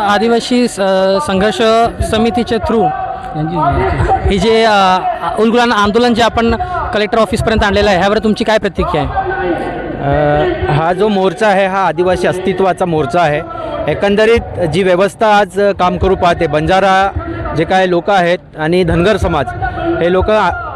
आदिवासी स- संघर्ष समितीच्या थ्रू हे जे उलगुलान आंदोलन जे आपण कलेक्टर ऑफिसपर्यंत आणलेलं आहे ह्यावर तुमची काय प्रतिक्रिया आहे? हा जो मोर्चा आहे हा आदिवासी अस्तित्वाचा मोर्चा आहे. एकंदरीत जी व्यवस्था आज काम करू पाहते बंजारा जे काय लोक आहेत आणि धनगर समाज हे लोक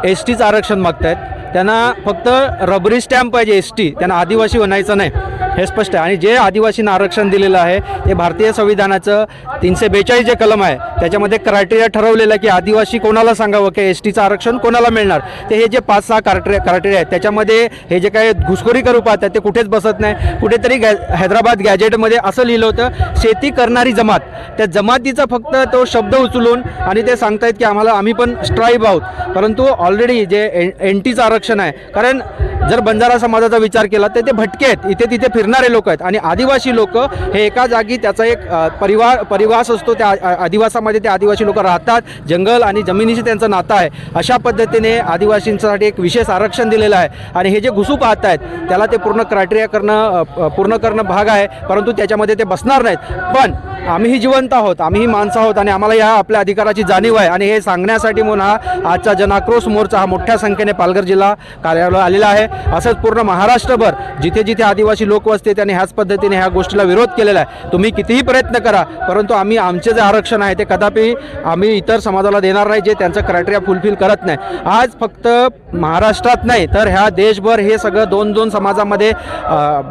एस टीचं आरक्षण मागत आहेत त्यांना फक्त रबरी स्टॅम्प पाहिजे एस टी त्यांना आदिवासी बनायचं नाही. हे स्पष्ट आहे. आणि जे आदिवासींना आरक्षण दिलेलं आहे ते भारतीय संविधानाचं तीनशे बेचाळीस जे कलम आहे त्याच्यामध्ये क्रायटेरिया ठरवलेलं आहे की आदिवासी कोणाला सांगावं की एस टीचं आरक्षण कोणाला मिळणार? ते हे जे पाच सहा क्रायटे क्रायटेरिया आहेत त्याच्यामध्ये हे जे काही घुसखोरी करू पाहतात ते कुठेच बसत नाही. कुठेतरी गॅ हैदराबाद गॅजेटमध्ये असं लिहिलं होतं शेती करणारी जमात. त्या जमातीचा फक्त तो शब्द उचलून आणि ते सांगतायत की आम्हाला आम्ही पण स्ट्राईब आहोत. परंतु ऑलरेडी जे एन एन टीचं आरक्षण आहे कारण जर बंजारा समाजाचा विचार केला तर ते भटके आहेत. इथे तिथे फिरणारे लोक आहेत. आणि आदिवासी लोक हे एका जागी त्याचा एक परिवार परिवास असतो. त्या आदिवासामध्ये ते आदिवासी लोक राहतात. जंगल आणि जमिनीशी त्यांचं नातं आहे. अशा पद्धतीने आदिवासींसाठी एक विशेष आरक्षण दिलेलं आहे. आणि हे जे घुसू पाहत आहेत त्याला ते पूर्ण क्रायटेरिया करणं पूर्ण करणं भाग आहे. परंतु त्याच्यामध्ये ते बसणार नाहीत. पण आम्हीही जिवंत आहोत आम्हीही माणसं आहोत आणि आम्हाला या आपल्या अधिकाराची जाणीव आहे. आणि हे सांगण्यासाठी म्हणून हा आजचा जनाक्रोश मोर्चा हा मोठ्या संख्येने पालघर जिल्हा कार्यालय आलेला आहे. असंच पूर्ण महाराष्ट्रभर जिथे जिथे आदिवासी लोक वसते त्यांनी ह्याच पद्धतीने ह्या गोष्टीला विरोध केलेला आहे. तुम्ही कितीही प्रयत्न करा परंतु आम्ही आमचे जे आरक्षण आहे ते कदापि आम्ही इतर समाजाला देणार नाही जे त्यांचं क्रायटेरिया फुलफिल करत नाही. आज फक्त महाराष्ट्रात नाही तर ह्या देशभर हे सगळं दोन दोन समाजामध्ये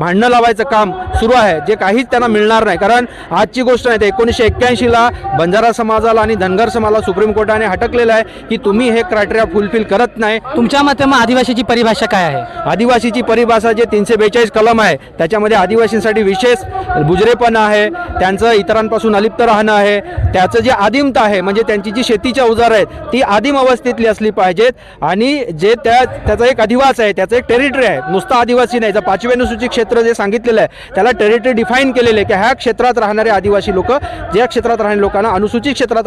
भांडणं लावायचं काम सुरू आहे जे काहीच त्यांना मिळणार नाही. कारण आजची गोष्ट नाही तर एकोणीसशे एक्क्याऐंशीला बंजारा समाजाला आणि धनगर समाजाला सुप्रीम कोर्टाने हटकलेलं आहे की तुम्ही हे क्रायटेरिया फुलफिल करत नाही. तुमच्या मते मग आदिवासीची परिभाषा काय आहे? आदिवासीची परिभाषा जे तीनशे बेचाळीस कलम आहे त्याच्यामध्ये आदिवासींसाठी विशेष बुजरेपण आहे त्यांचं इतरांपासून अलिप्त राहणं आहे त्याचं जे आदिमता आहे म्हणजे त्यांची जी शेतीची अवजार आहेत ती आदिम अवस्थेतली असली पाहिजेत. आणि जे त्या त्याचा एक अधिवास आहे त्याचं एक टेरिटरी आहे नुसतं आदिवासी नाही जर पाचव्या अनुसूचित क्षेत्र जे सांगितलेलं आहे त्याला टेरिटरी डिफाईन केलेलं आहे की ह्या क्षेत्रात राहणारे आदिवासी लोक ज्या क्षेत्रात राहणाऱ्या लोकांना अनुसूचित क्षेत्रात